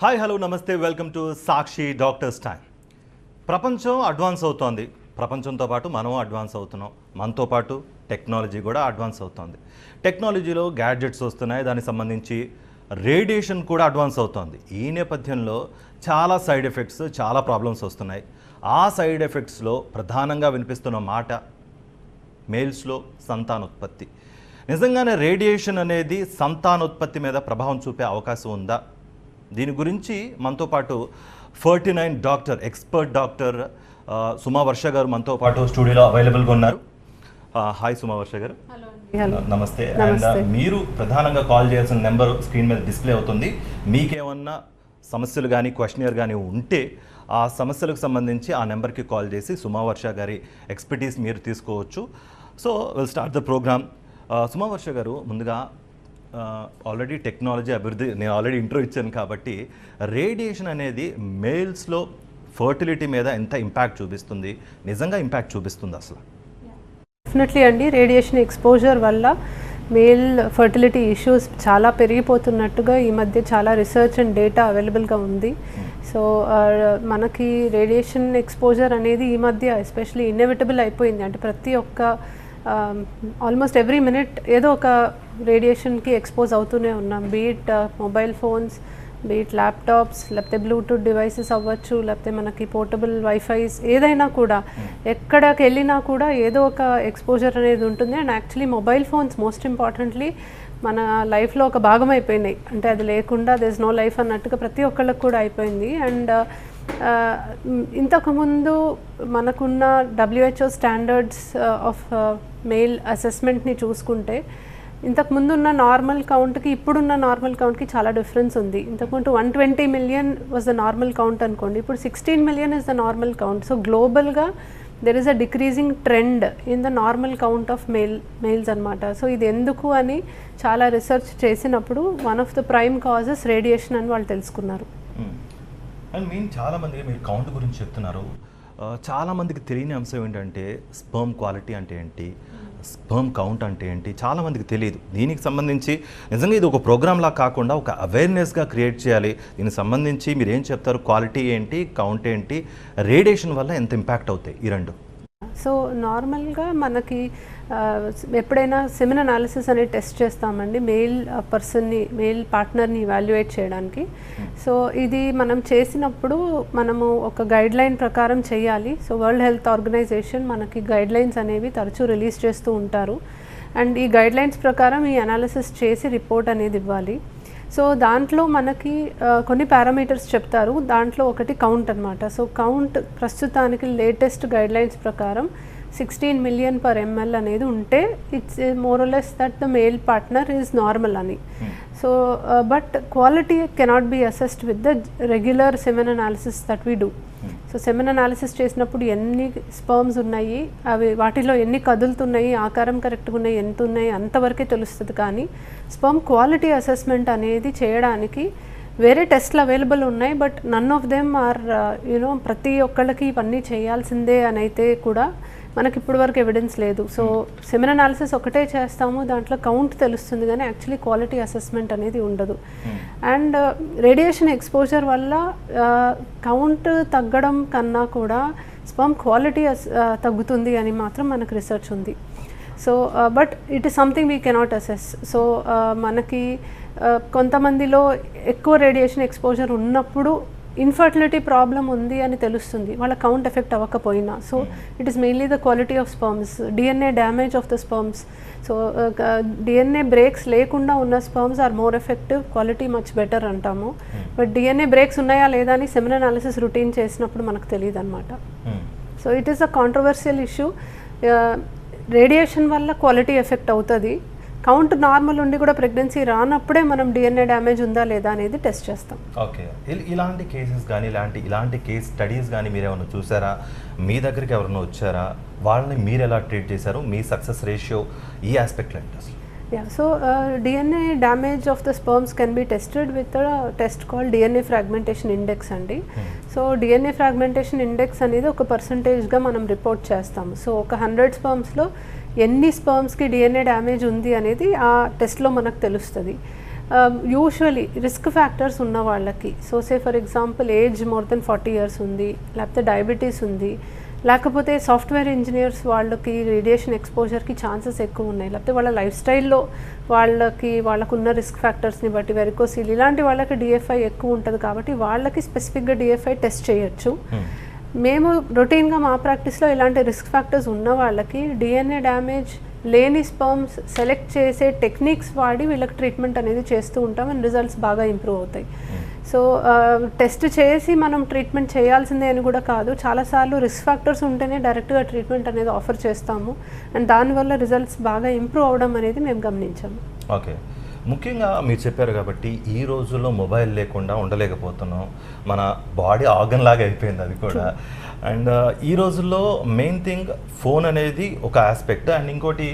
Hi hello నమస్తే welcome to Sakshi doctors time ప్రపంచం advance అవుతోంది. ప్రపంచంతో పాటు మనం అడ్వాన్స్ అవుతున్నాం. మనతో పాటు టెక్నాలజీ కూడా అడ్వాన్స్ అవుతోంది. టెక్నాలజీలో గ్యాడ్జెట్స్ వస్తున్నాయి. దానికి సంబంధించి రేడియేషన్ కూడా అడ్వాన్స్ అవుతోంది. ఈ నేపథ్యంలో చాలా సైడ్ ఎఫెక్ట్స్ చాలా ప్రాబ్లమ్స్ వస్తున్నాయి. ఆ సైడ్ ఎఫెక్ట్స్లో ప్రధానంగా వినిపిస్తున్న మాట మేల్స్లో సంతానోత్పత్తి. నిజంగానే రేడియేషన్ అనేది సంతానోత్పత్తి మీద ప్రభావం చూపే అవకాశం ఉందా? దీని గురించి మనతో పాటు forty nine doctor expert doctor Suma Varsha గారు మనతో పాటు స్టూడియోలో అవైలబుల్గా ఉన్నారు. హాయ్ సుమా వర్ష గారు. నమస్తే. అండ్. మీరు ప్రధానంగా కాల్ చేయాల్సిన నెంబర్ స్క్రీన్ మీద డిస్ప్లే అవుతుంది. మీకేమన్నా సమస్యలు కానీ క్వశ్చనర్ కానీ ఉంటే ఆ సమస్యలకు సంబంధించి ఆ నెంబర్కి కాల్ చేసి సుమావర్ష గారి ఎక్స్పర్టీస్ మీరు తీసుకోవచ్చు. So will start the program Sumavarsha గారు ముందుగా ఆల్రెడీ టెక్నాలజీ అభివృద్ధి నేను ఆల్రెడీ ఇంట్రో ఇచ్చాను కాబట్టి రేడియేషన్ అనేది మేల్స్లో ఫర్టిలిటీ మీద ఎంత ఇంపాక్ట్ చూపిస్తుంది? నిజంగా ఇంపాక్ట్ చూపిస్తుంది అసలు. డెఫినెట్లీ అండి రేడియేషన్ ఎక్స్పోజర్ వల్ల మేల్ ఫర్టిలిటీ ఇష్యూస్ చాలా పెరిగిపోతున్నట్టుగా ఈ మధ్య చాలా రీసెర్చ్ అండ్ డేటా అవైలబుల్గా ఉంది. సో మనకి రేడియేషన్ ఎక్స్పోజర్ అనేది ఈ మధ్య ఎస్పెషలీ ఇన్నెవిటబుల్ అయిపోయింది. అంటే ప్రతి ఒక్క ఆల్మోస్ట్ ఎవ్రీ మినిట్ ఏదో ఒక రేడియేషన్కి ఎక్స్పోజ్ అవుతూనే ఉన్నాం. Be it mobile phones be it laptops లేకపోతే బ్లూటూత్ డివైసెస్ అవ్వచ్చు లేకపోతే మనకి పోర్టబుల్ వైఫైస్ ఏదైనా కూడా ఎక్కడికి వెళ్ళినా కూడా ఏదో ఒక ఎక్స్పోజర్ అనేది ఉంటుంది. And actually mobile phones most importantly మన లైఫ్లో ఒక భాగం అయిపోయినాయి. అంటే అది లేకుండా దర్ నో లైఫ్ అన్నట్టుగా ప్రతి ఒక్కళ్ళకి కూడా అయిపోయింది. అండ్ ఇంతకుముందు మనకున్న డబ్ల్యూహెచ్ఓ స్టాండర్డ్స్ ఆఫ్ మెయిల్ అసెస్మెంట్ని చూసుకుంటే ఇంతకు ముందున్న నార్మల్ కౌంట్కి ఇప్పుడున్న నార్మల్ కౌంట్కి చాలా డిఫరెన్స్ ఉంది. ఇంతకుముందు one twenty million was the normal count అనుకోండి. ఇప్పుడు sixteen million is the normal count so గ్లోబల్గా there is a decreasing trend in the normal count of male males అనమాట సో ఇది ఎందుకు అని చాలా రీసెర్చ్ చేసినప్పుడు one of the prime causes radiation అని వాళ్ళు తెలుసుకున్నారు. Hmm. అండ్ మీన్ చాలామంది మీరు కౌంట్ గురించి చెప్తున్నారు. చాలామందికి తెలియని అంశం ఏంటంటే స్పర్మ్ క్వాలిటీ అంటే ఏంటి? స్పర్మ్ కౌంట్ అంటే ఏంటి? చాలా మందికి తెలియదు. దీనికి సంబంధించి నిజంగా ఇది ఒక ప్రోగ్రామ్లా కాకుండా ఒక అవేర్నెస్గా క్రియేట్ చేయాలి. దీనికి సంబంధించి మీరు ఏం చెప్తారు? క్వాలిటీ ఏంటి? కౌంట్ ఏంటి? రేడియేషన్ వల్ల ఎంత ఇంపాక్ట్ అవుతాయి? ఈ రెండు. సో నార్మల్గా మనకి ఎప్పుడైనా సెమిన్ అనాలిసిస్ అనేది టెస్ట్ చేస్తామండి మెయిల్ పర్సన్ని మెయిల్ పార్ట్నర్ని ఇవాల్యుయేట్ చేయడానికి. సో ఇది మనం చేసినప్పుడు మనము ఒక గైడ్ లైన్ ప్రకారం చేయాలి. సో వరల్డ్ హెల్త్ ఆర్గనైజేషన్ మనకి గైడ్ లైన్స్ అనేవి తరచూ రిలీజ్ చేస్తూ ఉంటారు. అండ్ ఈ గైడ్ లైన్స్ ప్రకారం ఈ అనాలిసిస్ చేసి రిపోర్ట్ అనేది ఇవ్వాలి. సో దాంట్లో మనకి కొన్ని పారామీటర్స్ చెప్తారు. దాంట్లో ఒకటి కౌంట్ అనమాట సో కౌంట్ ప్రస్తుతానికి లేటెస్ట్ గైడ్ లైన్స్ ప్రకారం సిక్స్టీన్ మిలియన్ పర్ ఎంఎల్ అనేది ఉంటే it's more or less that the male partner is normal అని. So but quality cannot be assessed with the regular semen analysis that we do so semen analysis చేసినప్పుడు ఎన్ని sperms ఉన్నాయి అవి వాటిలో ఎన్ని కదులుతున్నాయి ఆకారం కరెక్ట్గా ఉన్నాయి ఎంత ఉన్నాయి అంతవరకే తెలుస్తుంది. కానీ స్పర్మ్ క్వాలిటీ అసెస్మెంట్ అనేది చేయడానికి వేరే టెస్ట్లు అవైలబుల్ ఉన్నాయి but none of them are you know ప్రతి ఒక్కళ్ళకి ఇవన్నీ చేయాల్సిందే అని అయితే కూడా మనకి ఇప్పటి వరకు ఎవిడెన్స్ లేదు. సో సెమిన్ అనాలిసిస్ ఒకటే చేస్తాము దాంట్లో కౌంట్ తెలుస్తుంది కానీ యాక్చువల్లీ క్వాలిటీ అసెస్మెంట్ అనేది ఉండదు. అండ్ రేడియేషన్ ఎక్స్పోజర్ వల్ల కౌంట్ తగ్గడం కన్నా కూడా స్పమ్ క్వాలిటీ తగ్గుతుంది అని మాత్రం మనకు రీసెర్చ్ ఉంది. So but it is something we cannot assess so మనకి uh, కొంతమందిలో ఎక్కువ రేడియేషన్ ఎక్స్పోజర్ ఉన్నప్పుడు ఇన్ఫర్టిలిటీ ప్రాబ్లం ఉంది అని తెలుస్తుంది. వాళ్ళ కౌంట్ ఎఫెక్ట్ అవ్వకపోయినా. So it is mainly the quality of sperms DNA damage of the sperms so DNA breaks లేకుండా ఉన్న sperms are more effective quality much better అంటాము. బట్ డిఎన్ఏ బ్రేక్స్ ఉన్నాయా లేదా అని సెమిన్ అనాలిసిస్ రొటీన్ చేసినప్పుడు మనకు తెలియదు అనమాట so it is a controversial issue radiation వల్ల క్వాలిటీ ఎఫెక్ట్ అవుతుంది. కౌంట్ నార్మల్ ఉండి కూడా ప్రెగ్నెన్సీ రానప్పుడే మనం డిఎన్ఏ డ్యామేజ్ ఉందా లేదా అనేది టెస్ట్ చేస్తాం. ఓకే. ఇల్- ఇలాంటి కేసెస్ కానీ ఇలాంటి ఇలాంటి కేస్ స్టడీస్ కానీ మీరు ఏమైనా చూసారా? మీ దగ్గరికి ఎవరైనా వచ్చారా? వాళ్ళని మీరు ఎలా ట్రీట్ చేశారు? మీ సక్సెస్ రేషియో ఈ ఆస్పెక్ట్లో ఏంటి అసలు? uh, DNA damage of the sperms can be tested with a test called DNA fragmentation index అండి. సో డిఎన్ఏ ఫ్రాగ్మెంటేషన్ ఇండెక్స్ అనేది ఒక పర్సంటేజ్గా మనం రిపోర్ట్ చేస్తాము సో ఒక హండ్రెడ్ స్పర్మ్స్లో ఎన్ని స్పర్మ్స్కి డిఎన్ఏ డ్యామేజ్ ఉంది అనేది ఆ టెస్ట్లో మనకు తెలుస్తుంది. యూజువలీ రిస్క్ ఫ్యాక్టర్స్ ఉన్న వాళ్ళకి so say for example age more than forty years ఉంది లేకపోతే డయాబెటీస్ ఉంది లేకపోతే సాఫ్ట్వేర్ ఇంజనీర్స్ వాళ్ళకి రేడియేషన్ ఎక్స్పోజర్కి ఛాన్సెస్ ఎక్కువ ఉన్నాయి లేకపోతే వాళ్ళ లైఫ్ స్టైల్లో వాళ్ళకి వాళ్ళకున్న రిస్క్ ఫ్యాక్టర్స్ని బట్టి వెరికోసీలు ఇలాంటి వాళ్ళకి డిఎఫ్ఐ ఎక్కువ ఉంటుంది కాబట్టి వాళ్ళకి స్పెసిఫిక్గా డిఎఫ్ఐ టెస్ట్ చేయొచ్చు. Hmm. మేము రొటీన్గా మా ప్రాక్టీస్లో ఇలాంటి రిస్క్ ఫ్యాక్టర్స్ ఉన్న వాళ్ళకి డిఎన్ఏ డ్యామేజ్ లేని స్పర్మ్స్ సెలెక్ట్ చేసే టెక్నిక్స్ వాడి వీళ్ళకి ట్రీట్మెంట్ అనేది చేస్తూ ఉంటాం అండ్ రిజల్ట్స్ బాగా ఇంప్రూవ్ అవుతాయి. సో టెస్ట్ చేసి మనం ట్రీట్మెంట్ చేయాల్సిందే అని కూడా కాదు. చాలాసార్లు రిస్క్ ఫ్యాక్టర్స్ ఉంటేనే డైరెక్ట్గా ట్రీట్మెంట్ అనేది ఆఫర్ చేస్తాము. అండ్ దానివల్ల రిజల్ట్స్ బాగా ఇంప్రూవ్ అవడం అనేది మేము గమనించాము. ఓకే ముఖ్యంగా మీరు చెప్పారు కాబట్టి ఈ రోజుల్లో మొబైల్ లేకుండా ఉండలేకపోతున్నాం. మన బాడీ ఆర్గన్ లాగా అయిపోయింది అది కూడా. అండ్ ఈ రోజుల్లో మెయిన్ థింగ్ ఫోన్ అనేది ఒక ఆస్పెక్ట్. అండ్ ఇంకోటి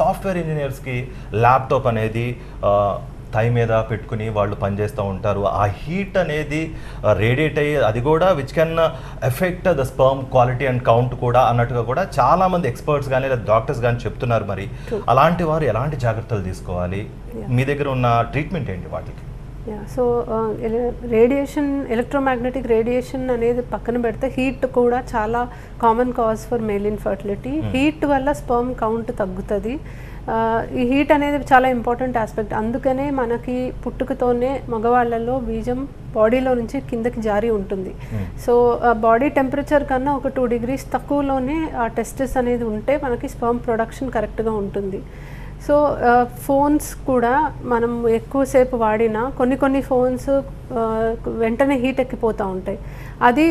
సాఫ్ట్వేర్ ఇంజనీర్స్కి ల్యాప్టాప్ అనేది థై మీద పెట్టుకుని వాళ్ళు పనిచేస్తూ ఉంటారు. ఆ హీట్ అనేది రేడియేట్ అయ్యి అది కూడా which can affect the sperm quality and count కూడా అన్నట్టుగా కూడా చాలా మంది ఎక్స్పర్ట్స్ కానీ లేదా డాక్టర్స్ కానీ చెప్తున్నారు మరి. అలాంటి వారు ఎలాంటి జాగ్రత్తలు తీసుకోవాలి. మీ దగ్గర ఉన్న ట్రీట్మెంట్ ఏంటి వాటికి? Yeah so radiation electromagnetic radiation అనేది పక్కన పెడితే హీట్ కూడా చాలా common cause for male infertility heat వల్ల స్పర్మ్ కౌంట్ తగ్గుతుంది. ఆ, ఈ హీట్ అనేది చాలా ఇంపార్టెంట్ ఆస్పెక్ట్ అందుకనే మనకి పుట్టుకతోనే మగవాళ్ళలో బీజం బాడీలో నుంచి కిందకి జారి ఉంటుంది. సో బాడీ టెంపరేచర్ కన్నా ఒక టూ డిగ్రీస్ తక్కువలోనే ఆ టెస్టెస్ అనేది ఉంటే మనకి స్పర్మ్ ప్రొడక్షన్ కరెక్ట్గా ఉంటుంది. సో ఫోన్స్ కూడా మనం ఎక్కువసేపు వాడినా కొన్ని కొన్ని ఫోన్స్ వెంటనే హీట్ ఎక్కిపోతూ ఉంటాయి. అది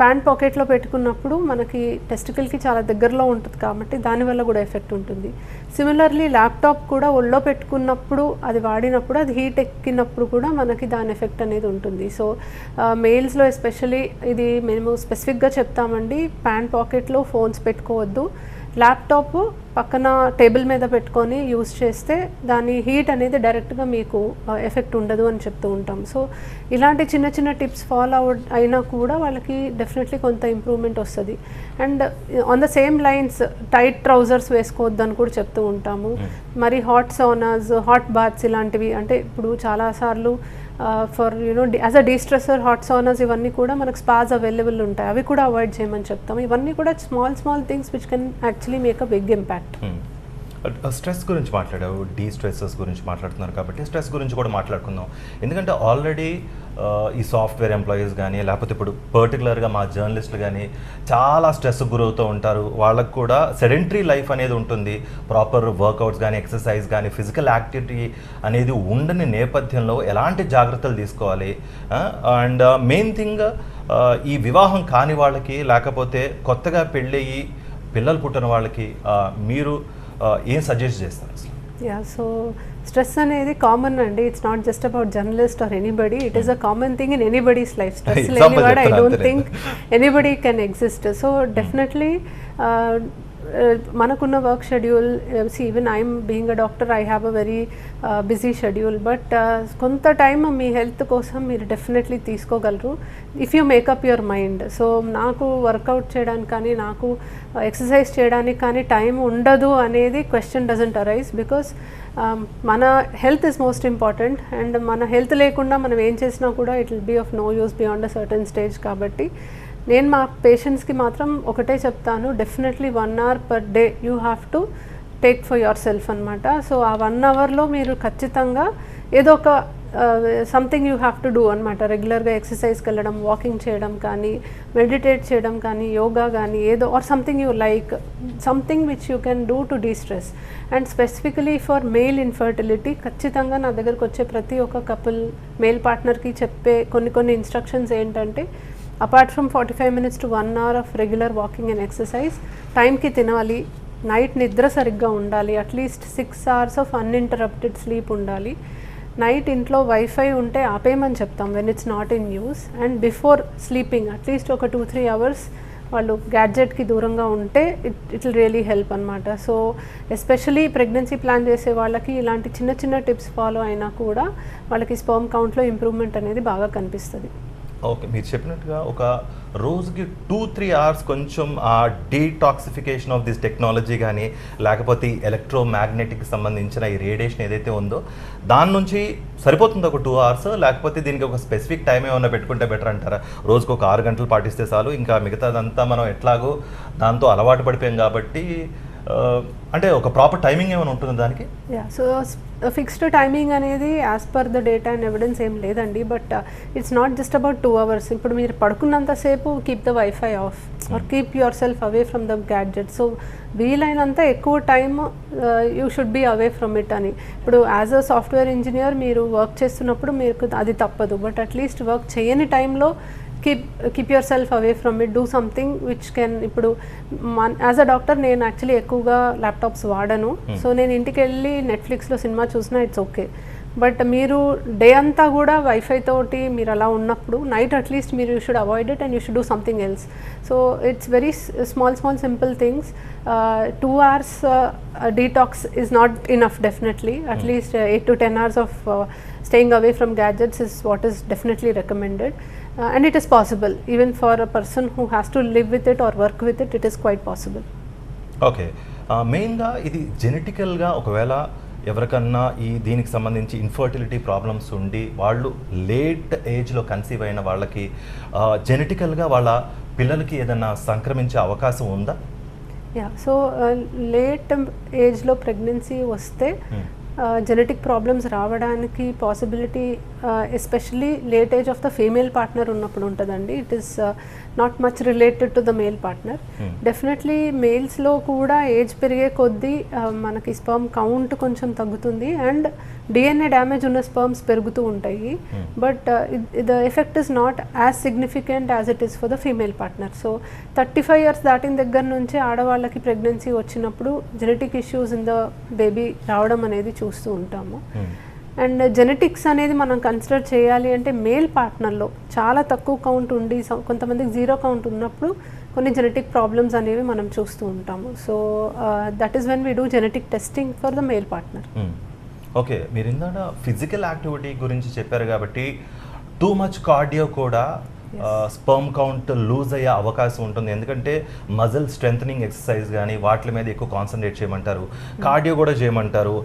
ప్యాంట్ పాకెట్లో పెట్టుకున్నప్పుడు మనకి టెస్టికల్కి చాలా దగ్గరలో ఉంటుంది కాబట్టి దానివల్ల కూడా ఎఫెక్ట్ ఉంటుంది. సిమిలర్లీ ల్యాప్టాప్ కూడా ఒళ్ళో పెట్టుకున్నప్పుడు అది వాడినప్పుడు అది హీట్ ఎక్కినప్పుడు కూడా మనకి దాని ఎఫెక్ట్ అనేది ఉంటుంది. సో మెయిల్స్లో ఎస్పెషలీ ఇది మేము స్పెసిఫిక్గా చెప్తామండి ప్యాంట్ పాకెట్లో ఫోన్స్ పెట్టుకోవద్దు. ల్యాప్టాప్ పక్కన టేబుల్ మీద పెట్టుకొని యూస్ చేస్తే దాని హీట్ అనేది డైరెక్ట్గా మీకు ఎఫెక్ట్ ఉండదు అని చెప్తూ ఉంటాం. సో ఇలాంటి చిన్న చిన్న టిప్స్ ఫాలో అవ అయినా కూడా వాళ్ళకి డెఫినెట్లీ కొంత ఇంప్రూవ్మెంట్ వస్తుంది. And on the same lines tight trousers వేసుకోవద్దు అని కూడా చెప్తూ ఉంటాము. మరి హాట్ సోనాస్ హాట్ బాత్స్ ఇలాంటివి అంటే ఇప్పుడు చాలాసార్లు for you know as a destressor hot saunas ఇవన్నీ కూడా మనకు స్పాస్ అవైలబుల్ ఉంటాయి. అవి కూడా అవాయిడ్ చేయమని చెప్తాం ఇవన్నీ కూడా small small things which can actually make a big impact stress గురించి మాట్లాడావు డీ స్ట్రెస్సెస్ గురించి మాట్లాడుతున్నారు కాబట్టి స్ట్రెస్ గురించి కూడా మాట్లాడుకుందాం. ఎందుకంటే ఆల్రెడీ ఈ సాఫ్ట్వేర్ ఎంప్లాయీస్ కానీ లేకపోతే ఇప్పుడు పర్టికులర్గా మా జర్నలిస్టులు కానీ చాలా స్ట్రెస్ గురవుతూ ఉంటారు. వాళ్ళకు కూడా సెడెంటరీ లైఫ్ అనేది ఉంటుంది. ప్రాపర్ వర్కౌట్స్ కానీ ఎక్సర్సైజ్ కానీ ఫిజికల్ యాక్టివిటీ అనేది ఉండని నేపథ్యంలో ఎలాంటి జాగ్రత్తలు తీసుకోవాలి? అండ్ మెయిన్ థింగ్ ఈ వివాహం కాని వాళ్ళకి లేకపోతే కొత్తగా పెళ్ళయ్యి పిల్లలు పుట్టిన వాళ్ళకి మీరు ఏం సజెస్ట్ చేస్తారు యా సో స్ట్రెస్ అనేది కామన్ అండి. It's not just about journalist or anybody it is a common thing in anybody's life stress లేనివాడు I don't think anybody can exist so definitely Uh, మనకున్న work schedule see even I'm being a doctor I have a very busy schedule but కొంత time మీ health కోసం మీరు definitely తీసుకోగలరు. If you make up your mind so నాకు workout చేయడానికి కానీ నాకు uh, exercise చేయడానికి కానీ టైం ఉండదు అనేది క్వశ్చన్ డజంట్ అరైజ్ బికాస్ మన health is most important and మన హెల్త్ లేకుండా మనం ఏం చేసినా కూడా it will be of no use beyond a certain stage కాబట్టి నేను మా పేషెంట్స్కి మాత్రం ఒకటే చెప్తాను definitely one hour per day you have to take for yourself అనమాట సో ఆ వన్ అవర్లో మీరు ఖచ్చితంగా ఏదో ఒక something you have to do అనమాట రెగ్యులర్గా ఎక్సర్సైజ్కి వెళ్ళడం వాకింగ్ చేయడం కానీ మెడిటేట్ చేయడం కానీ యోగా కానీ ఏదో or something you like something which you can do to destress and specifically for male infertility ఖచ్చితంగా నా దగ్గరకు వచ్చే ప్రతి ఒక్క కపుల్ మేల్ పార్ట్నర్కి చెప్పే కొన్ని కొన్ని ఇన్స్ట్రక్షన్స్ ఏంటంటే apart from forty five minutes to one hour of regular walking and exercise టైంకి తినాలి నైట్ నిద్ర సరిగ్గా ఉండాలి at least six hours of uninterrupted sleep ఉండాలి. నైట్ ఇంట్లో వైఫై ఉంటే ఆపేయమని చెప్తాం when it's not in use and before sleeping at least ఒక టూ త్రీ అవర్స్ వాళ్ళు గ్యాడ్జెట్కి దూరంగా ఉంటే it it will really help అనమాట సో ఎస్పెషలీ ప్రెగ్నెన్సీ ప్లాన్ చేసే వాళ్ళకి ఇలాంటి చిన్న చిన్న టిప్స్ ఫాలో అయినా కూడా వాళ్ళకి స్పర్మ్ కౌంట్లో ఇంప్రూవ్మెంట్ అనేది బాగా కనిపిస్తుంది. ఓకే మీరు చెప్పినట్టుగా ఒక రోజుకి టూ త్రీ అవర్స్ కొంచెం ఆ డీటాక్సిఫికేషన్ ఆఫ్ దిస్ టెక్నాలజీ కానీ లేకపోతే ఎలక్ట్రో మ్యాగ్నెటిక్ సంబంధించిన ఈ రేడియేషన్ ఏదైతే ఉందో దాని నుంచి సరిపోతుంది ఒక టూ అవర్స్ లేకపోతే దీనికి ఒక స్పెసిఫిక్ టైం ఏమైనా పెట్టుకుంటే బెటర్ అంటారా? రోజుకు ఒక ఆరు గంటలు పాటిస్తే చాలు ఇంకా మిగతాదంతా మనం ఎట్లాగో దాంతో అలవాటు పడిపోయాం కాబట్టి అంటే ఒక ప్రాపర్ టైమింగ్ ఏమైనా ఉంటుంది దానికి? యా సో ఫిక్స్డ్ టైమింగ్ అనేది as per the data and evidence ఏం లేదండి but it's not just about two hours ఇప్పుడు మీరు పడుకున్నంతసేపు keep the wifi off or keep yourself away from the gadget so వీలైనంత ఎక్కువ time you should be away from it అని. ఇప్పుడు as a software engineer మీరు work చేస్తున్నప్పుడు మీకు అది తప్పదు బట్ అట్లీస్ట్ వర్క్ చేయని టైంలో keep keep yourself away from it do something which can ఇప్పుడు యాజ్ అ డాక్టర్ నేను యాక్చువల్లీ ఎక్కువగా ల్యాప్టాప్స్ వాడను. సో నేను ఇంటికి వెళ్ళి నెట్ఫ్లిక్స్లో సినిమా చూసినా ఇట్స్ ఓకే బట్ మీరు డే అంతా కూడా వైఫై తోటి మీరు అలా ఉన్నప్పుడు నైట్ అట్లీస్ట్ మీరు you should avoid it and you should do something else so it's very small small simple things two hours detox is not enough definitely at least eight to ten hours of staying away from gadgets is what is definitely recommended. uh, and it is possible. Even for a person who has to live with it or work with it it is quite possible. Okay మెయిన్గా ఇది జెనెటికల్గా ఒకవేళ ఎవరికన్నా ఈ దీనికి సంబంధించి infertility problems ఉండి వాళ్ళు late ఏజ్లో కన్సీవ్ అయిన వాళ్ళకి జెనెటికల్గా వాళ్ళ పిల్లలకి ఏదైనా సంక్రమించే అవకాశం ఉందా? యా సో లేట్ ఏజ్లో ప్రెగ్నెన్సీ వస్తే Hmm. జెనెటిక్ ప్రాబ్లమ్స్ రావడానికి possibility especially late age of the female partner ఉన్నప్పుడు ఉంటుందండి it is not much related to the male partner. Definitely మేల్స్లో కూడా ఏజ్ పెరిగే కొద్దీ మనకి స్పర్మ్ కౌంట్ కొంచెం తగ్గుతుంది అండ్ డిఎన్ఏ డ్యామేజ్ ఉన్న స్పర్మ్స్ పెరుగుతూ ఉంటాయి. But the effect is not as significant as it is for the female partner so thirty five years దాటిన దగ్గర నుంచి ఆడవాళ్ళకి ప్రెగ్నెన్సీ వచ్చినప్పుడు genetic issues in the baby రావడం అనేది చూస్తూ ఉంటాము Hmm. అండ్ జెనెటిక్స్ అనేది మనం కన్సిడర్ చేయాలి అంటే మేల్ పార్ట్నర్లో చాలా తక్కువ కౌంట్ ఉండి కొంతమందికి జీరో కౌంట్ ఉన్నప్పుడు కొన్ని జెనెటిక్ ప్రాబ్లమ్స్ అనేవి మనం చూస్తూ ఉంటాము. So that is when we do genetic testing for the male partner okay మీరు ఇందాక ఫిజికల్ యాక్టివిటీ గురించి చెప్పారు కాబట్టి టూ మచ్ కార్డియో కూడా స్పర్మ్ కౌంట్ లూజ్ అయ్యే అవకాశం ఉంటుంది. ఎందుకంటే మజిల్ స్ట్రెంథనింగ్ ఎక్సర్సైజ్ కానీ వాటి మీద ఎక్కువ కాన్సన్ట్రేట్ చేయమంటారు. కార్డియో కూడా చేయమంటారు.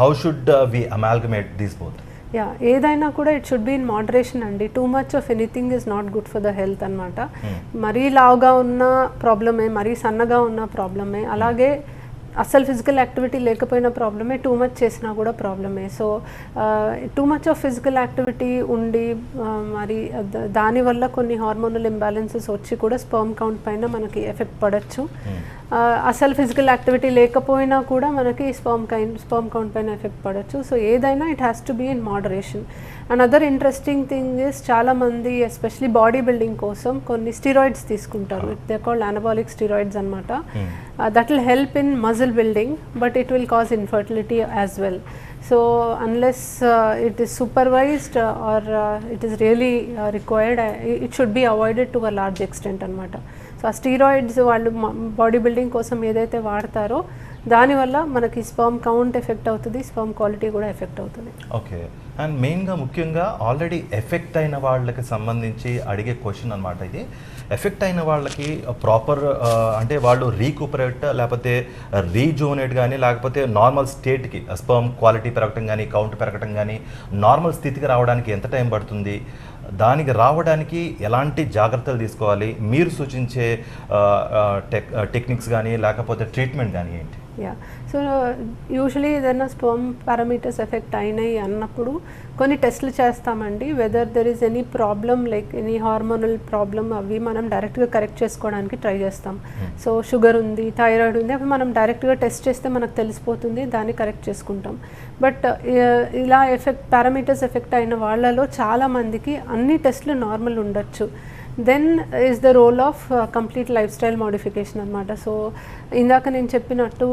How should we amalgamate these both yeah ఏదైనా కూడా it should be in moderation అండి. Too much of anything is not good for the health అనమాట మరీ లావుగా ఉన్న ప్రాబ్లమే మరీ సన్నగా ఉన్న ప్రాబ్లమే అలాగే అసలు ఫిజికల్ యాక్టివిటీ లేకపోయినా ప్రాబ్లమే టూ మచ్ చేసినా కూడా ప్రాబ్లమే so too much of physical activity ఉండి మరి దానివల్ల కొన్ని హార్మోనల్ ఇంబ్యాలెన్సెస్ వచ్చి కూడా స్పర్మ్ కౌంట్ పైన మనకి ఎఫెక్ట్ పడచ్చు. Hmm. అసలు ఫిజికల్ యాక్టివిటీ లేకపోయినా కూడా మనకి స్పర్మ్ కైండ్ స్పర్మ్ కౌంట్ పైన ఎఫెక్ట్ పడచ్చు. సో ఏదైనా it has to be in moderation and other interesting thing is చాలామంది ఎస్పెషలీ బాడీ బిల్డింగ్ కోసం కొన్ని స్టిరాయిడ్స్ తీసుకుంటారు. దే కాల్డ్ అనబాలిక్ స్టిరాయిడ్స్ అనమాట that will help in muscle building but it will cause infertility as well so unless it is supervised or it is really required it should be avoided to a large extent అనమాట so ఆ steroids వాళ్ళు body building కోసం ఏదైతే వాడతారో దానివల్ల మనకి sperm count effect అవుతుంది sperm quality కూడా ఎఫెక్ట్ అవుతుంది. ఓకే. అండ్ మెయిన్గా ముఖ్యంగా ఆల్రెడీ ఎఫెక్ట్ అయిన వాళ్ళకి సంబంధించి అడిగే క్వశ్చన్ అనమాట ఇది. ఎఫెక్ట్ అయిన వాళ్ళకి ప్రాపర్ అంటే వాళ్ళు రీకూపరేట్ లేకపోతే రీజోనేట్ కానీ లేకపోతే నార్మల్ స్టేట్కి స్పర్మ్ క్వాలిటీ పెరగటం కానీ కౌంట్ పెరగటం కానీ నార్మల్ స్థితికి రావడానికి ఎంత టైం పడుతుంది? దానికి రావడానికి ఎలాంటి జాగ్రత్తలు తీసుకోవాలి? మీరు సూచించే టెక్ టెక్నిక్స్ కానీ లేకపోతే ట్రీట్మెంట్ కానీ ఏంటి? యా సో యూజువలీ ఏదైనా స్పర్మ్ పారామీటర్స్ ఎఫెక్ట్ అయినాయి అన్నప్పుడు కొన్ని టెస్ట్లు చేస్తామండి. Whether there is any problem like any hormonal problem అవి మనం డైరెక్ట్గా కరెక్ట్ చేసుకోవడానికి ట్రై చేస్తాం. సో షుగర్ ఉంది థైరాయిడ్ ఉంది అవి మనం డైరెక్ట్గా టెస్ట్ చేస్తే మనకు తెలిసిపోతుంది దాన్ని కరెక్ట్ చేసుకుంటాం. బట్ ఇలా ఎఫెక్ట్ పారామీటర్స్ ఎఫెక్ట్ అయిన వాళ్ళలో చాలామందికి అన్ని టెస్ట్లు నార్మల్ ఉండొచ్చు. Then is the role of complete lifestyle modification అనమాట సో ఇందాక నేను చెప్పినట్టు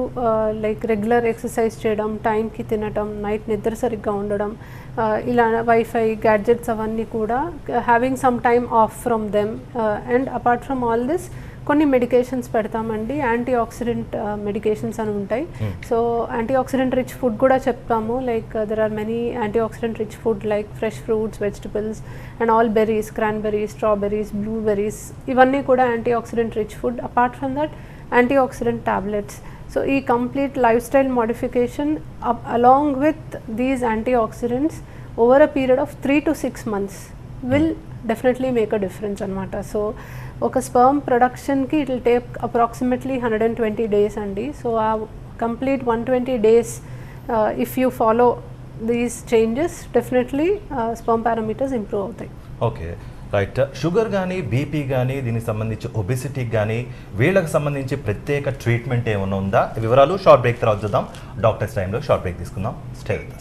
లైక్ రెగ్యులర్ ఎక్సర్సైజ్ చేయడం టైంకి తినడం నైట్ నిద్ర సరిగ్గా ఉండడం uh, ఇలా వైఫై గ్యాడ్జెట్స్ అవన్నీ కూడా having some time off from them and apart from all this కొన్ని మెడికేషన్స్ పెడతామండి. యాంటీ ఆక్సిడెంట్ మెడికేషన్స్ అని ఉంటాయి. So antioxidant rich food కూడా చెప్తాము. Like there are many antioxidant rich food like fresh fruits vegetables and all berries cranberries strawberries blueberries ఇవన్నీ కూడా antioxidant rich food apart from that antioxidant tablets so ఈ complete lifestyle modification along with these anti oxidants over a period of three to six months will definitely make a difference అనమాట so ఒక sperm ప్రొడక్షన్కి it take approximately hundred and twenty days అండి. So uh complete one twenty days if you follow these changes definitely sperm parameters improve అవుతాయి. Okay right sugar కానీ BP కానీ దీనికి సంబంధించి obesity కానీ వీళ్ళకి సంబంధించి ప్రత్యేక ట్రీట్మెంట్ ఏమైనా ఉందా? వివరాలు షార్ట్ బ్రేక్ తర్వాత చూద్దాం. డాక్టర్స్ టైంలో షార్ట్ బ్రేక్ తీసుకుందాం. స్టే విత్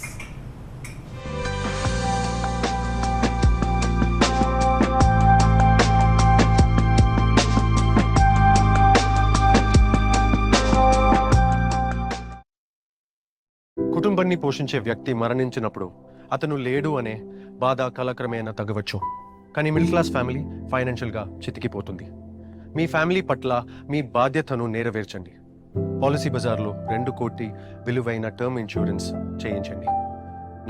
కుటుంబాన్ని పోషించే వ్యక్తి మరణించినప్పుడు అతను లేడు అనే బాధ కాలక్రమేణా తగ్గవచ్చు. కానీ మిడిల్ క్లాస్ ఫ్యామిలీ ఫైనాన్షియల్గా చితికిపోతుంది. మీ ఫ్యామిలీ పట్ల మీ బాధ్యతను నెరవేర్చండి. పాలసీ బజార్లో రెండు కోటి విలువైన టర్మ్ ఇన్సూరెన్స్ చేయించండి.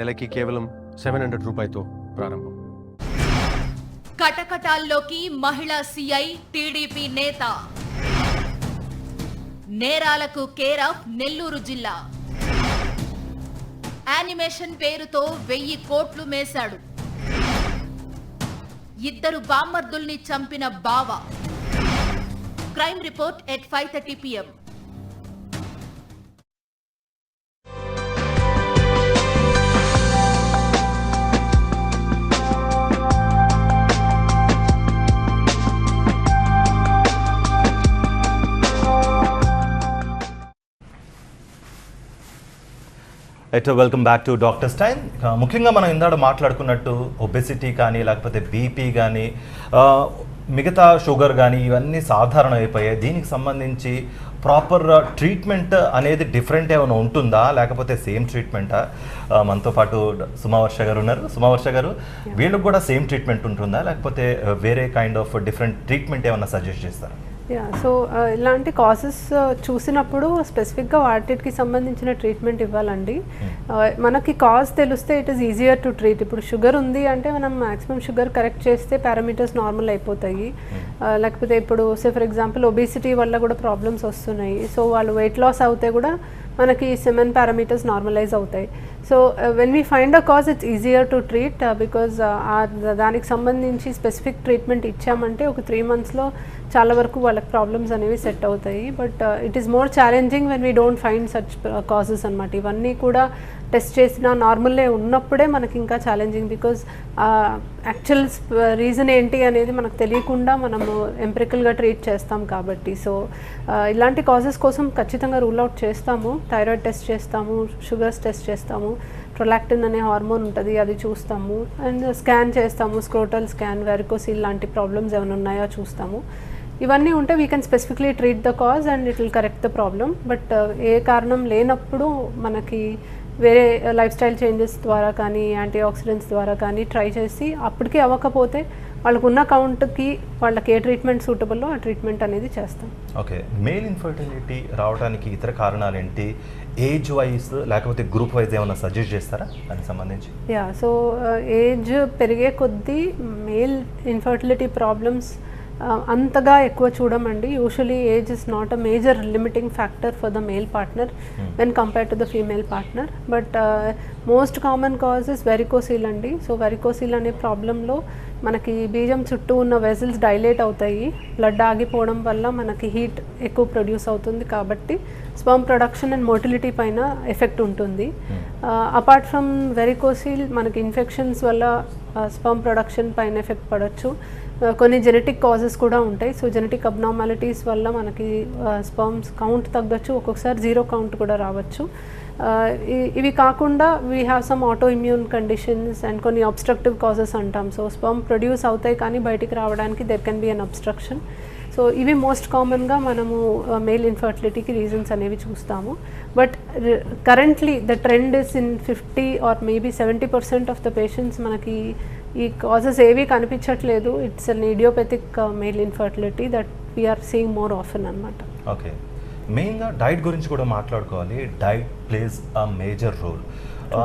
నెలకి కేవలం సెవెన్ హండ్రెడ్ రూపాయలతో ప్రారంభం. కటకటాల్లోకి మహిళా సిఐ టీడీపీ నేత. నేరాలకు కేరాఫ్ నెల్లూరు జిల్లా. యానిమేషన్ పేరుతో వెయ్యి కోట్లు మేశాడు. ఇద్దరు బామ్మర్దుల్ని చంపిన బావ. Crime report at five thirty PM. At welcome back to doctors time ముఖ్యంగా మనం ఇందాడ మాట్లాడుకున్నట్టు ఒబెసిటీ కానీ లేకపోతే బీపీ కానీ మిగతా షుగర్ కానీ ఇవన్నీ సాధారణ అయిపోయాయి. దీనికి సంబంధించి ప్రాపర్ ట్రీట్మెంట్ అనేది డిఫరెంట్ ఏమైనా ఉంటుందా? లేకపోతే సేమ్ ట్రీట్మెంటా మనతో పాటు సుమావర్ష గారు ఉన్నారు. సుమావర్ష గారు వీళ్ళకి కూడా సేమ్ ట్రీట్మెంట్ ఉంటుందా? లేకపోతే వేరే కైండ్ ఆఫ్ డిఫరెంట్ ట్రీట్మెంట్ ఏమైనా సజెస్ట్ చేస్తారా? యా సో ఇలాంటి కాసెస్ చూసినప్పుడు స్పెసిఫిక్గా వాటికి సంబంధించిన ట్రీట్మెంట్ ఇవ్వాలండి. Uh, మనకి కాజ్ తెలిస్తే it is easier to treat ఇప్పుడు షుగర్ ఉంది అంటే మనం మాక్సిమం షుగర్ కరెక్ట్ చేస్తే పారామీటర్స్ నార్మల్ అయిపోతాయి. Uh, లేకపోతే ఇప్పుడు సే ఫర్ ఎగ్జాంపుల్ ఒబిసిటీ వల్ల కూడా ప్రాబ్లమ్స్ వస్తున్నాయి. సో వాళ్ళు వెయిట్ లాస్ అవుతే కూడా మనకి సెమెన్ పారామీటర్స్ నార్మలైజ్ అవుతాయి. So when we find a cause it's easier to treat because దానికి సంబంధించి స్పెసిఫిక్ ట్రీట్మెంట్ ఇచ్చామంటే ఒక త్రీ మంత్స్లో చాలా వరకు వాళ్ళకి ప్రాబ్లమ్స్ అనేవి సెట్ అవుతాయి. But it is more challenging when we don't find such causes అనమాట ఇవన్నీ కూడా టెస్ట్ చేసిన నార్మల్లే ఉన్నప్పుడే మనకి ఇంకా ఛాలెంజింగ్ బికాజ్ యాక్చువల్ రీజన్ ఏంటి అనేది మనకు తెలియకుండా మనము ఎంప్రికల్గా ట్రీట్ చేస్తాం కాబట్టి. సో ఇలాంటి కాజెస్ కోసం ఖచ్చితంగా రూల్ అవుట్ చేస్తాము. థైరాయిడ్ టెస్ట్ చేస్తాము షుగర్స్ టెస్ట్ చేస్తాము. ప్రొలాక్టిన్ అనే హార్మోన్ ఉంటుంది అది చూస్తాము. అండ్ స్కాన్ చేస్తాము స్క్రోటల్ స్కాన్ వెరికోసిల్ లాంటి ప్రాబ్లమ్స్ ఏమైనా ఉన్నాయో చూస్తాము. ఇవన్నీ ఉంటే we can specifically treat the cause and it will correct the problem but ఏ కారణం లేనప్పుడు మనకి వేరే లైఫ్ స్టైల్ చేంజెస్ ద్వారా కానీ యాంటీ ఆక్సిడెంట్స్ ద్వారా కానీ ట్రై చేసి అప్పటికి అవ్వకపోతే వాళ్ళకు ఉన్న కౌంట్కి వాళ్ళకి ఏ ట్రీట్మెంట్ సూటబుల్లో ఆ ట్రీట్మెంట్ అనేది చేస్తాం. ఓకే మేల్ ఇన్ఫర్టిలిటీ రావడానికి ఇతర కారణాలు ఏంటి ఏజ్ వైజ్ లేకపోతే గ్రూప్ వైజ్ ఏమైనా సజెస్ట్ చేస్తారా? దానికి సంబంధించి. యా సో ఏజ్ పెరిగే కొద్దీ మేల్ ఇన్ఫర్టిలిటీ ప్రాబ్లమ్స్ అంతగా ఎక్కువ చూడమండి. Usually age is not a major limiting factor for the male partner when compare to the female partner but most common cause is varicocele అండి. So varicocele అనే ప్రాబ్లంలో మనకి బీజం చుట్టూ ఉన్న వెజల్స్ డైలేట్ అవుతాయి. బ్లడ్ ఆగిపోవడం వల్ల మనకి హీట్ ఎక్కువ ప్రొడ్యూస్ అవుతుంది కాబట్టి స్పర్మ్ ప్రొడక్షన్ అండ్ మోటిలిటీ పైన ఎఫెక్ట్ ఉంటుంది. అపార్ట్ ఫ్రమ్ వెరికోసిల్ మనకి ఇన్ఫెక్షన్స్ వల్ల స్పర్మ్ ప్రొడక్షన్ పైన ఎఫెక్ట్ పడవచ్చు Uh, కొన్ని జెనెటిక్ కాజెస్ కూడా ఉంటాయి. సో జెనెటిక్ అబ్నార్మాలిటీస్ వల్ల మనకి స్పర్మ్స్ కౌంట్ తగ్గచ్చు. ఒక్కొక్కసారి జీరో కౌంట్ కూడా రావచ్చు. Uh, ఇవి కాకుండా we have some autoimmune conditions and కొన్ని అబ్స్ట్రక్టివ్ కాజెస్ అంటాం. సో స్పర్మ్ ప్రొడ్యూస్ అవుతాయి కానీ బయటికి రావడానికి there can be an obstruction so ఇవి మోస్ట్ కామన్గా మనము మేల్ ఇన్ఫర్టిలిటీకి రీజన్స్ అనేవి చూస్తాము. But currently the trend is in fifty or maybe seventy percent of the patients మనకి ఈ కాజెస్ ఏవి కనిపించట్లేదు. It's an idiopathic male infertility that we're seeing more often అనమాట ఓకే మెయిన్గా డైట్ గురించి కూడా మాట్లాడుకోవాలి. Diet plays a major role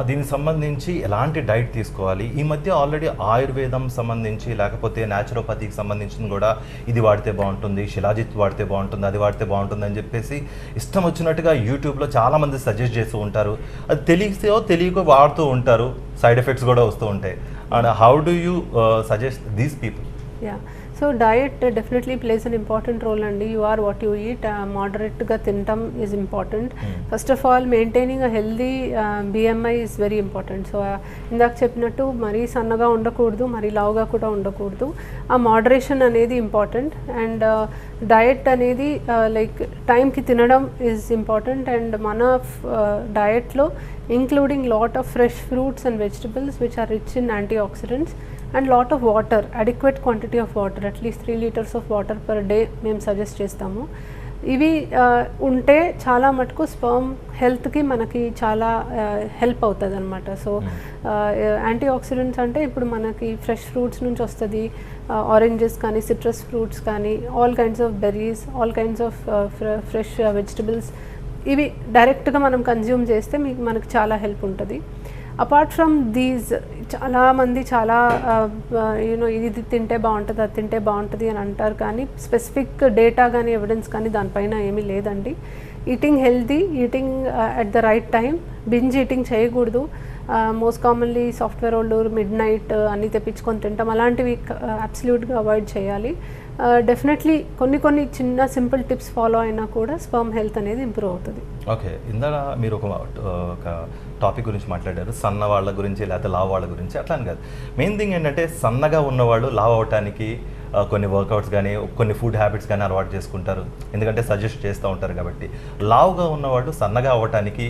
దీనికి సంబంధించి ఎలాంటి డైట్ తీసుకోవాలి? ఈ మధ్య ఆల్రెడీ ఆయుర్వేదం సంబంధించి లేకపోతే న్యాచురోపతికి సంబంధించింది కూడా ఇది వాడితే బాగుంటుంది శిలాజిత్ వాడితే బాగుంటుంది అది వాడితే బాగుంటుంది అని చెప్పేసి ఇష్టం వచ్చినట్టుగా యూట్యూబ్లో చాలామంది సజెస్ట్ చేస్తూ ఉంటారు. అది తెలిసో తెలియకో వాడుతూ ఉంటారు. సైడ్ ఎఫెక్ట్స్ కూడా వస్తూ ఉంటాయి. And how do you uh, suggest these people? Yeah. So diet definitely plays an important role అండి you are what you eat మోడరేట్గా తినటం is important first of all maintaining a healthy BMI is very important so ఇందాక చెప్పినట్టు మరీ సన్నగా ఉండకూడదు మరీ లావుగా కూడా ఉండకూడదు. ఆ మోడరేషన్ అనేది ఇంపార్టెంట్ అండ్ డయట్ అనేది లైక్ టైంకి తినడం ఈజ్ ఇంపార్టెంట్ అండ్ మన డయట్లో including lot of fresh fruits and vegetables which are rich in antioxidants and lot of water adequate quantity of water at least three litres of water per day మేము suggest చేస్తాము. ఇవి ఉంటే చాలా మటుకు sperm హెల్త్కి మనకి చాలా హెల్ప్ అవుతుంది అనమాట సో యాంటీ ఆక్సిడెంట్స్ అంటే ఇప్పుడు మనకి ఫ్రెష్ ఫ్రూట్స్ నుంచి వస్తుంది ఆరెంజెస్ కానీ సిట్రస్ ఫ్రూట్స్ కానీ all kinds of berries all kinds of fresh vegetables ఇవి డైరెక్ట్గా మనం కన్జ్యూమ్ చేస్తే మీకు మనకి చాలా హెల్ప్ ఉంటుంది. అపార్ట్ ఫ్రమ్ దీస్ చాలామంది చాలా యూనో ఇది తింటే బాగుంటుంది అది తింటే బాగుంటుంది అని అంటారు కానీ స్పెసిఫిక్ డేటా కానీ ఎవిడెన్స్ కానీ దానిపైన ఏమీ లేదండి. Eating healthy eating at the right time binge eating చేయకూడదు. మోస్ట్ కామన్లీ సాఫ్ట్వేర్ వాళ్ళు మిడ్ నైట్ అన్నీ తెప్పించుకొని తింటాం అలాంటివి అబ్సల్యూట్గా అవాయిడ్ చేయాలి. డెఫినెట్లీ కొన్ని కొన్ని చిన్న సింపుల్ టిప్స్ ఫాలో అయినా కూడా స్పర్మ్ హెల్త్ అనేది ఇంప్రూవ్ అవుతుంది. ఓకే ఇందాక మీరు ఒక టాపిక్ గురించి మాట్లాడారు. సన్న వాళ్ళ గురించి లేకపోతే లావు వాళ్ళ గురించి అట్లా అని కాదు. మెయిన్ థింగ్ ఏంటంటే సన్నగా ఉన్నవాళ్ళు లావ్ అవటానికి కొన్ని వర్కౌట్స్ కానీ కొన్ని ఫుడ్ హ్యాబిట్స్ కానీ అలవాటు చేసుకుంటారు. ఎందుకంటే సజెస్ట్ చేస్తూ ఉంటారు కాబట్టి. లావుగా ఉన్నవాళ్ళు సన్నగా అవ్వటానికి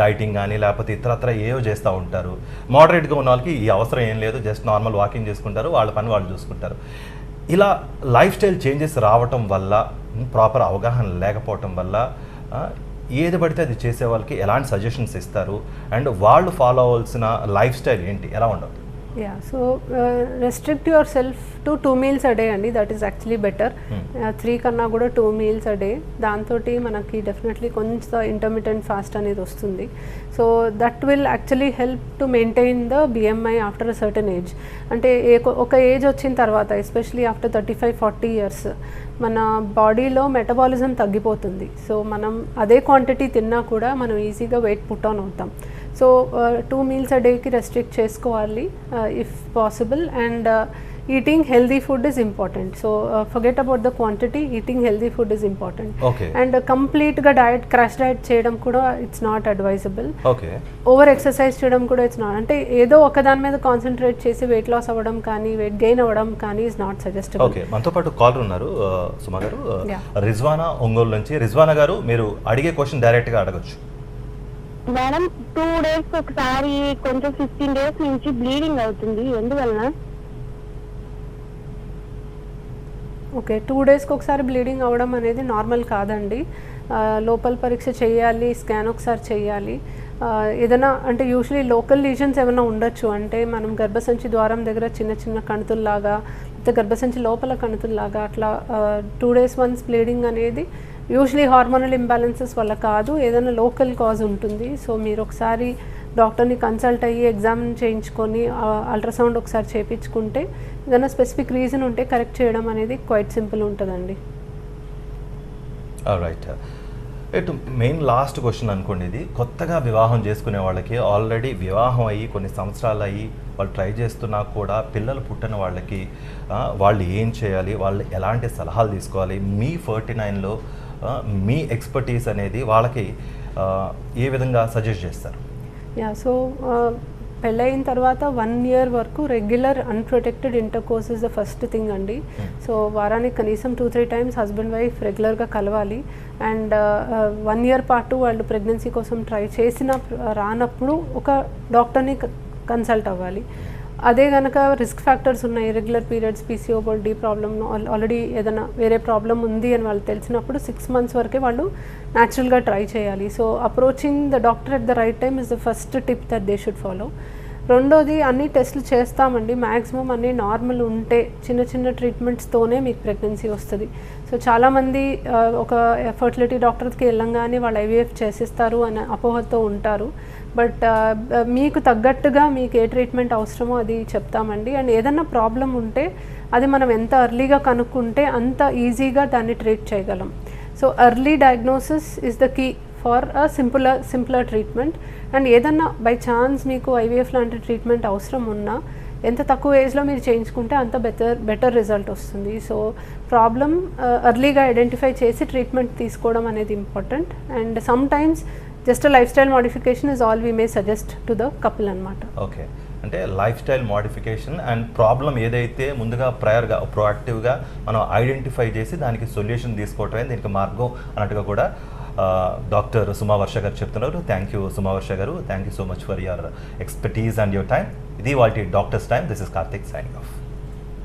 డైటింగ్ కానీ లేకపోతే ఇతరత్ర ఏవో చేస్తూ ఉంటారు. మోడరేట్గా ఉన్న వాళ్ళకి ఈ అవసరం ఏం లేదు. జస్ట్ నార్మల్ వాకింగ్ చేసుకుంటారు. వాళ్ళ పని వాళ్ళు చూసుకుంటారు. ఇలా లైఫ్ స్టైల్ చేంజెస్ రావటం వల్ల ప్రాపర్ అవగాహన లేకపోవటం వల్ల ఏది పడితే అది చేసే వాళ్ళకి ఎలాంటి సజెషన్స్ ఇస్తారు? అండ్ వాళ్ళు ఫాలో అవ్వాల్సిన లైఫ్ స్టైల్ ఏంటి? ఎలా ఉండదు? Yeah so restrict yourself to two meals a day అండి. That is actually better three కన్నా కూడా టూ మీల్స్ అ డే దాంతో మనకి డెఫినెట్లీ కొంచెం ఇంటర్మీడియట్ ఫాస్ట్ అనేది వస్తుంది. So that will actually help to maintain the BMI after a certain age అంటే ఏ ఒక ఏజ్ వచ్చిన తర్వాత especially after thirty five forty years మన బాడీలో మెటబాలిజం తగ్గిపోతుంది. సో మనం అదే క్వాంటిటీ తిన్నా కూడా మనం ఈజీగా వెయిట్ పుట్ ఆన్ అవుతాం. సో టూ మీల్స్ అ డేకి రెస్ట్రిక్ట్ చేసుకోవాలి if possible and eating healthy food is important so forget about the quantity eating healthy food is important okay and కంప్లీట్గా డయట్ క్రాష్ డయట్ చేయడం కూడా it's not advisable okay over exercise చేయడం కూడా it's not అంటే ఏదో ఒక దాని మీద కాన్సన్ట్రేట్ చేసి వెయిట్ లాస్ అవ్వడం కానీ వెయిట్ గెయిన్ అవ్వడం కానీ ఇస్ నాట్ సజెస్టబుల్ ఓకే మనతో పాటు కాలర్ ఉన్నారు ఆ, సుమా గారు. రిజ్వానా ఒంగోలు నుంచి. రిజ్వానా గారు మీరు అడిగే క్వశ్చన్ డైరెక్ట్గా అడగచ్చు. మేడం టూ డేస్ ఒకసారి కొంచెం ఫిఫ్టీన్ డేస్ నుంచి బ్లీడింగ్ అవుతుంది. ఎందువలన? ఓకే టూ డేస్కి ఒకసారి బ్లీడింగ్ అవ్వడం అనేది నార్మల్ కాదండి. లోపల పరీక్ష చేయాలి స్కాన్ ఒకసారి చేయాలి. ఏదైనా అంటే యూజువలీ లోకల్ లీజన్స్ ఏమైనా ఉండొచ్చు. అంటే మనం గర్భసంచి ద్వారం దగ్గర చిన్న చిన్న కణుతుల్లాగా లేకపోతే గర్భసంచి లోపల కణుతుల్లాగా అట్లా టూ డేస్ వన్స్ బ్లీడింగ్ అనేది యూజువలీ హార్మోనల్ ఇంబ్యాలెన్సెస్ వల్ల కాదు. ఏదైనా లోకల్ కాజ్ ఉంటుంది. సో మీరు ఒకసారి డాక్టర్ని కన్సల్ట్ అయ్యి ఎగ్జామ్ చేయించుకొని అల్ట్రాసౌండ్ ఒకసారి చేయించుకుంటే ఏదైనా స్పెసిఫిక్ రీజన్ ఉంటే కరెక్ట్ చేయడం అనేది క్వైట్ సింపుల్ ఉంటుందండి. రైట్ ఇటు మెయిన్ లాస్ట్ క్వశ్చన్ అనుకోండి ఇది. కొత్తగా వివాహం చేసుకునే వాళ్ళకి ఆల్రెడీ వివాహం అయ్యి కొన్ని సంవత్సరాలు అయ్యి వాళ్ళు ట్రై చేస్తున్నా కూడా పిల్లలు పుట్టిన వాళ్ళకి వాళ్ళు ఏం చేయాలి వాళ్ళు ఎలాంటి సలహాలు తీసుకోవాలి మీ ఫార్టీ నైన్లో మీ ఎక్స్పర్టీస్ అనేది వాళ్ళకి ఏ విధంగా సజెస్ట్ చేస్తారు? యా సో పెళ్ళయిన తర్వాత వన్ ఇయర్ వరకు regular unprotected intercourse is the first thing అండి సో వారానికి కనీసం two three times husband wife రెగ్యులర్గా కలవాలి. అండ్ వన్ ఇయర్ పాటు వాళ్ళు ప్రెగ్నెన్సీ కోసం ట్రై చేసిన రానప్పుడు ఒక డాక్టర్ని కన్సల్ట్ అవ్వాలి. అదే కనుక రిస్క్ ఫ్యాక్టర్స్ ఉన్నాయి regular periods PCOD problem already ఏదైనా వేరే ప్రాబ్లం ఉంది అని వాళ్ళు తెలిసినప్పుడు సిక్స్ మంత్స్ వరకే వాళ్ళు న్యాచురల్గా ట్రై చేయాలి. So approaching the doctor at the right time is the first tip that they should follow రెండోది అన్ని టెస్ట్లు చేస్తామండి. మ్యాక్సిమం అన్ని నార్మల్ ఉంటే చిన్న చిన్న ట్రీట్మెంట్స్తోనే మీకు ప్రెగ్నెన్సీ వస్తుంది. సో చాలామంది ఒక ఫర్టిలిటీ డాక్టర్కి వెళ్ళంగానే వాళ్ళు ఐవీఎఫ్ చేసిస్తారు అనే అపోహతో ఉంటారు. బట్ మీకు తగ్గట్టుగా మీకు ఏ ట్రీట్మెంట్ అవసరమో అది చెప్తామండి. అండ్ ఏదన్నా ప్రాబ్లం ఉంటే అది మనం ఎంత ఎర్లీగా కనుక్కుంటే అంత ఈజీగా దాన్ని ట్రీట్ చేయగలం. So early diagnosis is the key for a simpler simpler treatment. And ఏదన్నా బై ఛాన్స్ మీకు ఐవీఎఫ్ లాంటి ట్రీట్మెంట్ అవసరం ఉన్నా ఎంత తక్కువ ఏజ్లో మీరు చేయించుకుంటే అంత బెటర్ బెటర్ రిజల్ట్ వస్తుంది. సో ప్రాబ్లం ఎర్లీగా ఐడెంటిఫై చేసి ట్రీట్మెంట్ తీసుకోవడం అనేది important. And sometimes just lifestyle modification is all we may suggest to the couple అనమాట ఓకే అంటే lifestyle modification and problem ఏదైతే ముందుగా ప్రయర్గా ప్రోయాక్టివ్గా మనం ఐడెంటిఫై చేసి దానికి సొల్యూషన్ తీసుకోవటమే దీనికి మార్గం అన్నట్టుగా కూడా డాక్టర్ సుమావర్ష గారు చెప్తున్నారు. థ్యాంక్ యూ సుమావర్ష గారు. Thank you so much for your expertise and your time ఇది వాటి doctors time. This is Karthik signing off